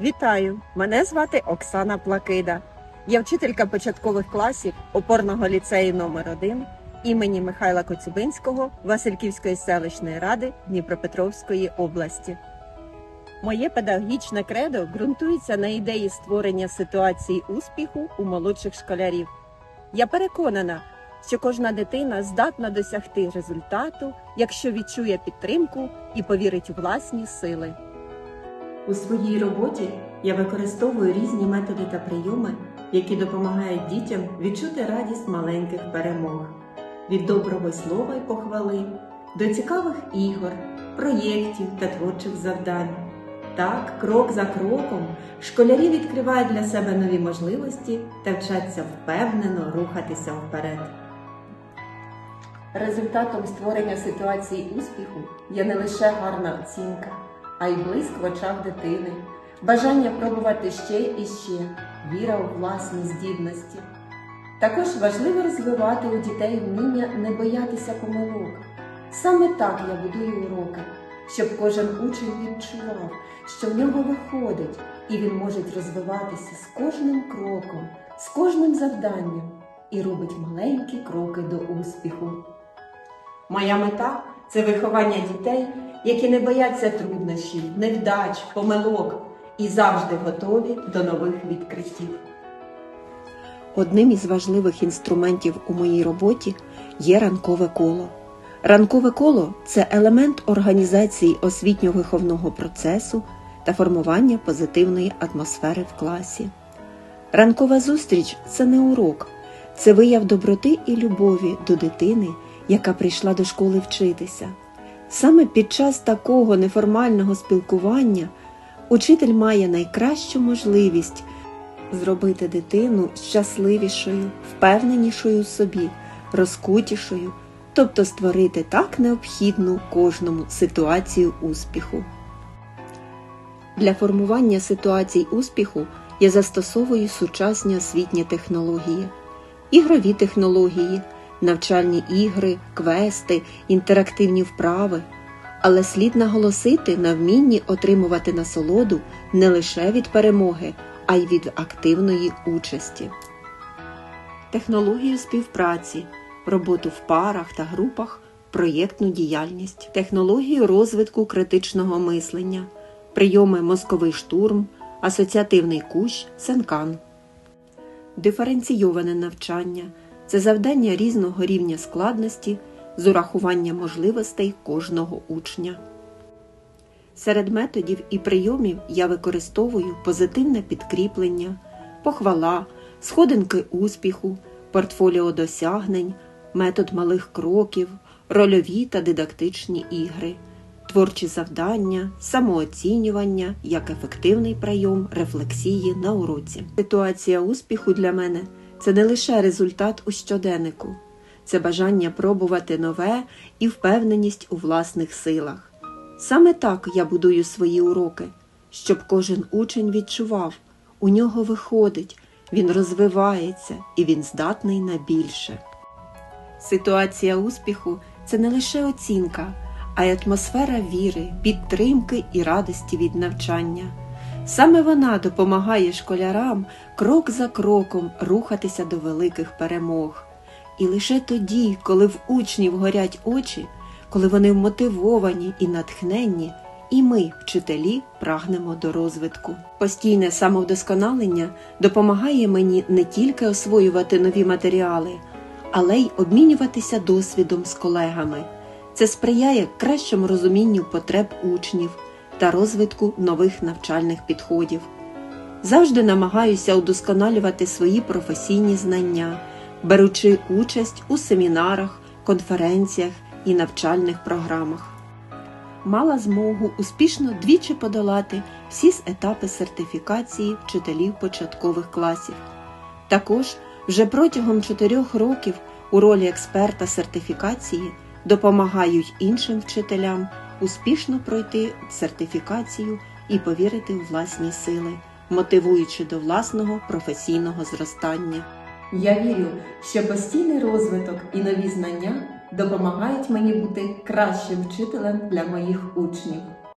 Вітаю! Мене звати Оксана Плакида. Я вчителька початкових класів опорного ліцею номер 1 імені Михайла Коцюбинського Васильківської селищної ради Дніпропетровської області. Моє педагогічне кредо ґрунтується на ідеї створення ситуації успіху у молодших школярів. Я переконана, що кожна дитина здатна досягти результату, якщо відчує підтримку і повірить у власні сили. У своїй роботі я використовую різні методи та прийоми, які допомагають дітям відчути радість маленьких перемог від доброго слова й похвали до цікавих ігор, проєктів та творчих завдань. Так, крок за кроком, школярі відкривають для себе нові можливості та вчаться впевнено рухатися вперед. Результатом створення ситуації успіху є не лише гарна оцінка, а й блиск в очах дитини, бажання пробувати ще і ще, віра у власні здібності. Також важливо розвивати у дітей вміння не боятися помилок. Саме так я будую уроки, щоб кожен учень відчував, що в нього виходить, і він може розвиватися з кожним кроком, з кожним завданням і робить маленькі кроки до успіху. Моя мета це виховання дітей, які не бояться труднощів, невдач, помилок і завжди готові до нових відкриттів. Одним із важливих інструментів у моїй роботі є ранкове коло. Ранкове коло це елемент організації освітньо-виховного процесу та формування позитивної атмосфери в класі. Ранкова зустріч це не урок, це вияв доброти і любові до дитини, яка прийшла до школи вчитися. Саме під час такого неформального спілкування учитель має найкращу можливість зробити дитину щасливішою, впевненішою у собі, розкутішою, тобто створити так необхідну кожному ситуацію успіху. Для формування ситуацій успіху я застосовую сучасні освітні технології, ігрові технології, навчальні ігри, квести, інтерактивні вправи. Але слід наголосити на вмінні отримувати насолоду не лише від перемоги, а й від активної участі. Технологію співпраці, роботу в парах та групах, проєктну діяльність, технологію розвитку критичного мислення, прийоми мозковий штурм, асоціативний кущ, сенкан. Диференційоване навчання це завдання різного рівня складності з урахуванням можливостей кожного учня. Серед методів і прийомів я використовую позитивне підкріплення, похвала, сходинки успіху, портфоліо досягнень, метод малих кроків, рольові та дидактичні ігри, творчі завдання, самооцінювання як ефективний прийом рефлексії на уроці. Ситуація успіху для мене це не лише результат у щоденнику, це бажання пробувати нове і впевненість у власних силах. Саме так я будую свої уроки, щоб кожен учень відчував, у нього виходить, він розвивається і він здатний на більше. Ситуація успіху це не лише оцінка, а й атмосфера віри, підтримки і радості від навчання. Саме вона допомагає школярам крок за кроком рухатися до великих перемог. І лише тоді, коли в учнів горять очі, коли вони вмотивовані і натхненні, і ми, вчителі, прагнемо до розвитку. Постійне самовдосконалення допомагає мені не тільки освоювати нові матеріали, але й обмінюватися досвідом з колегами. Це сприяє кращому розумінню потреб учнів та розвитку нових навчальних підходів. Завжди намагаюся удосконалювати свої професійні знання, беручи участь у семінарах, конференціях і навчальних програмах. Мала змогу успішно двічі подолати всі етапи сертифікації вчителів початкових класів. Також вже протягом чотирьох років у ролі експерта сертифікації допомагають іншим вчителям успішно пройти сертифікацію і повірити у власні сили, мотивуючи до власного професійного зростання. Я вірю, що постійний розвиток і нові знання допомагають мені бути кращим вчителем для моїх учнів.